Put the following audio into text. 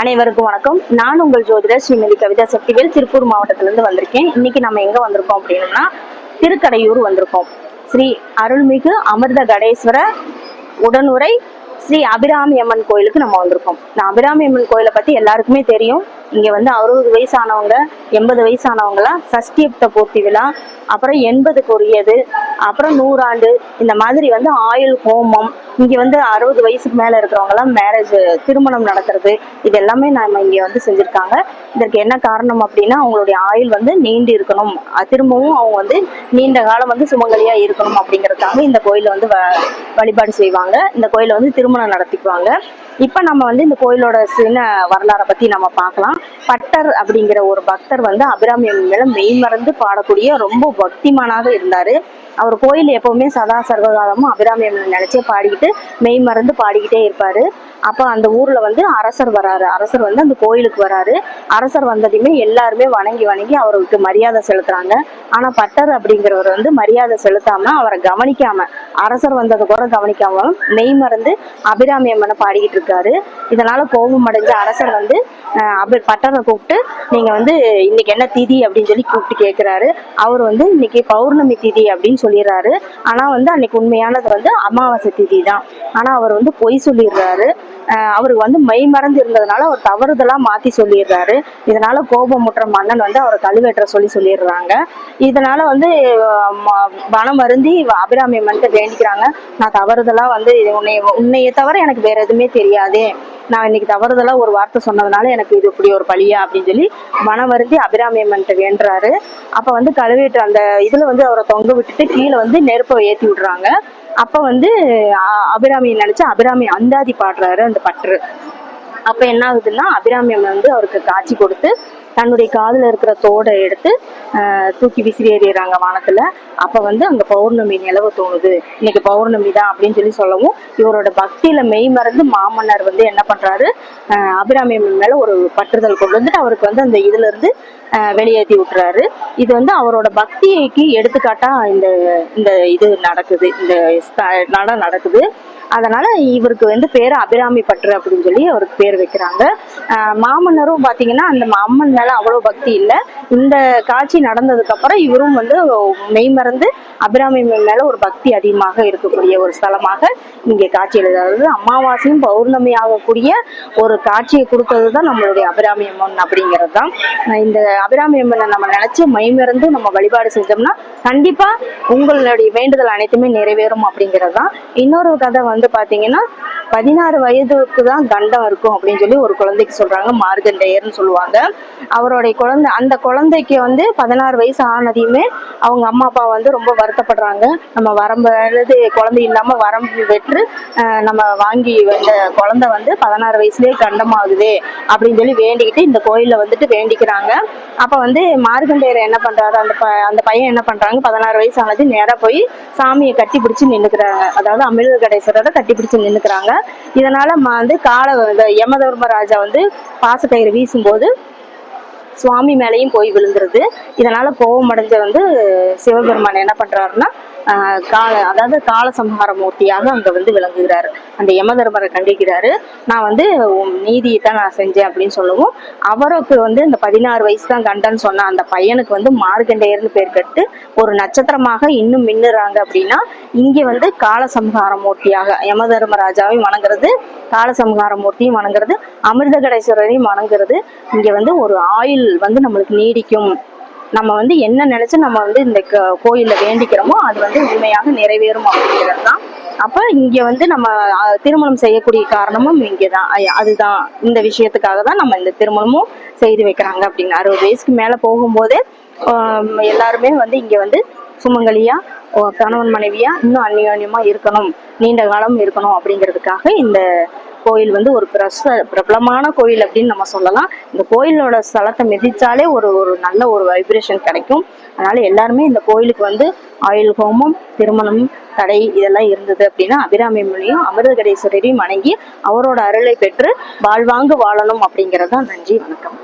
அனைவருக்கும் வணக்கம். நான் உங்கள் ஜோதிடர் ஸ்ரீமதி கவிதா சக்திவேல் திருப்பூர் மாவட்டத்திலிருந்து வந்திருக்கேன். இன்னைக்கு நம்ம எங்க வந்திருக்கோம் அப்படின்னா திருக்கடையூர் வந்திருக்கோம். ஸ்ரீ அருள்மிகு அமிர்த கடேஸ்வர உடனுரை ஸ்ரீ அபிராமி அம்மன் கோயிலுக்கு நம்ம வந்திருக்கோம். நான் அபிராமி அம்மன் கோயிலை பத்தி எல்லாருக்குமே தெரியும். இங்க வந்து அறுபது வயசானவங்க எண்பது வயசானவங்களாம் சஷ்டியப்த பூர்த்தி விழா அப்புறம் எண்பதுக்கு உரியது அப்புறம் நூறாண்டு இந்த மாதிரி வந்து ஆயுள் ஹோமம் இங்க வந்து அறுபது வயசுக்கு மேல இருக்கிறவங்கலாம் மேரேஜ் திருமணம் நடக்கிறது இது எல்லாமே நம்ம இங்க வந்து செஞ்சிருக்காங்க. இதற்கு என்ன காரணம் அப்படின்னா அவங்களுடைய ஆயுள் வந்து நீண்டு இருக்கணும். திரும்பவும் அவங்க வந்து நீண்ட காலம் வந்து சுமங்கலியா இருக்கணும் அப்படிங்கறதுக்காக இந்த கோயிலில் வந்து வ- வழிபாடு செய்வாங்க. இந்த கோயிலை வந்து திருமணம் நடத்திக்குவாங்க. இப்ப நம்ம வந்து இந்த கோயிலோட சின்ன வரலாறை பத்தி நம்ம பார்க்கலாம். பட்டர் அப்படிங்கிற ஒரு பக்தர் வந்து அபிராமியம் மேல மெய்மறந்து பாடக்கூடிய ரொம்ப பக்திமானாக இருந்தாரு. அவர் கோயில் எப்பவுமே சதா சர்வகாலமும் அபிராமி நினைச்சே பாடிக்கிட்டு மெய் மறந்து பாடிக்கிட்டே இருப்பாரு. அப்ப அந்த ஊர்ல வந்து அரசர் வராரு. அரசர் வந்து அந்த கோயிலுக்கு வராரு. அரசர் வந்ததையுமே எல்லாருமே வணங்கி வணங்கி அவருக்கு மரியாதை செலுத்துறாங்க. ஆனா பட்டர் அப்படிங்கிறவர் வந்து மரியாதை செலுத்தாம அவரை கவனிக்காம அரசர் வந்தது கூட கவனிக்காம மெய் மறந்து அபிராமி அம்மனை பாடிக்கிட்டு இருக்காரு. இதனால கோபம் அடைஞ்ச அரசர் வந்து அபி பட்டரை கூப்பிட்டு நீங்க வந்து இன்னைக்கு என்ன திதி? அப்படின்னு சொல்லி கூப்பிட்டு கேட்கிறாரு அவர் வந்து இன்னைக்கு பௌர்ணமி திதி அப்படின்னு சொல்லிடுறாரு. ஆனா வந்து அன்னைக்கு உண்மையானது வந்து அமாவாசை திதி தான் ஆனா அவர் வந்து பொய் சொல்லிடுறாரு. அவருக்கு வந்து மெய் மறந்து இருந்ததுனால அவர் தவறுதலா மாத்தி சொல்லிடுறாரு. இதனால கோபமுற்ற மன்னன் வந்து அவரை கழுவேற்ற சொல்லி சொல்லிடுறாங்க. இதனால வந்து அஹ், மனம் வருந்தி அபிராமி அம்மன்ட்ட வேண்டிக்கிறாங்க. நான் தவறுதலா வந்து உன்னை உன்னைய தவிர எனக்கு வேற எதுவுமே தெரியாதே. நான் இன்னைக்கு தவறுதலாக ஒரு வார்த்தை சொன்னதுனால எனக்கு இது இப்படி ஒரு பழியா அப்படின்னு சொல்லி மனம் வருந்தி அபிராமி அம்மன்ட்ட வேண்டுறாரு. அப்போ வந்து கழுவிட்டு அந்த இதில் வந்து அவரை தொங்க விட்டுட்டு கீழே வந்து நெருப்பை ஏற்றி விடுறாங்க. அப்போ வந்து அ- அபிராமி நினைச்சு அபிராமி அந்தாதி பாடுறாரு அந்த பற்று. அப்போ என்ன ஆகுதுன்னா அபிராமி அம்மன் வந்து அவருக்கு காட்சி கொடுத்து தன்னுடைய காதில் இருக்கிற தோடை எடுத்து தூக்கி விசிறி எறிகிறாங்க வானத்தில். அப்போ வந்து அங்கே பௌர்ணமி நிலவு தோணுது. இன்னைக்கு பௌர்ணமி தான் அப்படின்னு சொல்லி சொல்லவும் இவரோட பக்தியில் மெய் மறந்து மாமன்னர் வந்து என்ன பண்ணுறாரு ஆஹ், அபிராமி ஒரு பற்றுதல் கொண்டு வந்துட்டு அவருக்கு வந்து அந்த இதுலேருந்து வெளியேற்றி விட்டுறாரு. இது வந்து அவரோட பக்திக்கு எடுத்துக்காட்டா இந்த இந்த இது நடக்குது. இந்த நடம் நடக்குது. அதனால இவருக்கு வந்து பேர் அபிராமி பற்று அப்படின்னு சொல்லி அவருக்கு பேர் வைக்கிறாங்க. மாமன்னரும் பாத்தீங்கன்னா அந்த அம்மன் மேல அவ்வளவு பக்தி இல்லை. இந்த காட்சி நடந்ததுக்கு அப்புறம் இவரும் வந்து மெய்மறந்து அபிராமி மேல ஒரு பக்தி அதிகமாக இருக்கக்கூடிய ஒரு ஸ்தலமாக இங்கே காட்சி அதாவது அமாவாசையும் பௌர்ணமி ஆகக்கூடிய ஒரு காட்சியை கொடுத்தது தான் நம்மளுடைய அபிராமி அம்மன் அப்படிங்கிறது தான் இந்த அபிராமி அம்மனை நம்ம நினைச்சு மெய்மறந்து நம்ம வழிபாடு செஞ்சோம்னா கண்டிப்பா உங்களுடைய வேண்டுதல் அனைத்துமே நிறைவேறும் அப்படிங்கிறது தான் இன்னொரு கதை வந்து வந்து பாத்தீங்கன்னா பதினாறு வயதுக்கு தான் கண்டம் இருக்கும் அப்படின்னு சொல்லி ஒரு குழந்தைக்கு சொல்றாங்க. மார்கண்டேயர்னு சொல்லுவாங்க. அவருடைய குழந்தை அந்த குழந்தைக்கு வந்து பதினாறு வயசு ஆனதையுமே அவங்க அம்மா அப்பா வந்து ரொம்ப வருத்தப்படுறாங்க. நம்ம வரம்பு அதாவது குழந்தை இல்லாம வரம்பு வெற்று நம்ம வாங்கி வந்த குழந்தை வந்து பதினாறு வயசுலயே கண்டமாகுது அப்படின்னு சொல்லி வேண்டிக்கிட்டு இந்த கோயில்ல வந்துட்டு வேண்டிக்கிறாங்க. அப்ப வந்து மார்கண்டேயர் என்ன பண்றாரு? அந்த ப அந்த பையன் என்ன பண்றாங்க? பதினாறு வயசு ஆனது நேரா போய் சாமியை கட்டி பிடிச்சி நின்றுக்கிறாங்க அதாவது அமிர்த கடேஸ்வரர் கட்டி பிடிச்சு நின்னுக்கிறாங்க. இதனால வந்து கால யமதர்ம யமதர்மராஜா வந்து பாசக்கயிறு வீசும்போது சுவாமி மேலேயும் போய் விழுந்துருது. இதனால கோபம் அடைஞ்ச வந்து சிவபெருமான் என்ன பண்றாருன்னா கால அதாவது காலசம்ஹார மூர்த்தியாக அங்க வந்து விளங்குகிறாரு. அந்த யமதர்மரை கண்டிக்கிறாரு. நான் வந்து நீதியை தான் நான் செஞ்சேன் அப்படின்னு சொல்லவும். அவருக்கு வந்து இந்த பதினாறு வயசு தான் கண்டன்னு சொன்ன அந்த பையனுக்கு வந்து மார்கண்டேயர்னு பேர் கட்டு ஒரு நட்சத்திரமாக இன்னும் மின்னுறாங்க அப்படின்னா இங்க வந்து காலசம்ஹார மூர்த்தியாக யமதர்மராஜாவையும் வணங்குறது காலசம்ஹார மூர்த்தியும் வணங்குறது அமிர்த கடேஸ்வரரையும் வணங்குறது இங்க வந்து ஒரு ஆயுள் வந்து நம்மளுக்கு நீடிக்கும். நம்ம வந்து என்ன நினைச்சு நம்ம வந்து இந்த கோயில வேண்டிக்கிறோமோ அது வந்து உண்மையாக நிறைவேறும் அப்படிங்கிறது தான். அப்ப இங்க வந்து நம்ம திருமணம் செய்யக்கூடிய காரணமும் இங்கதான் அதுதான். இந்த விஷயத்துக்காக தான் நம்ம இந்த திருமணமும் செய்து வைக்கிறாங்க அப்படின்னு. அறுபது வயசுக்கு மேல போகும்போதே எல்லாருமே வந்து இங்க வந்து சுமங்கலியா ஓ, கணவன் மனைவியா இன்னும் அந்யோன்யமா இருக்கணும். நீண்ட காலம் இருக்கணும் அப்படிங்கிறதுக்காக இந்த கோயில் வந்து ஒரு பிரச பிரபலமான கோயில் அப்படின்னு நம்ம சொல்லலாம். இந்த கோயிலோட ஸ்தலத்தை மிதிச்சாலே ஒரு ஒரு நல்ல ஒரு வைப்ரேஷன் கிடைக்கும். அதனால எல்லாருமே இந்த கோயிலுக்கு வந்து ஆயுள் ஹோமம் திருமணம் தடை இதெல்லாம் இருந்தது அப்படின்னா அபிராமி மொழியும் அமிர்தகடேஸ்வரரையும் வணங்கி அவரோட அருளை பெற்று வாழ்வாங்கு வாழணும் அப்படிங்கிறது தான் நன்றி வணக்கம்.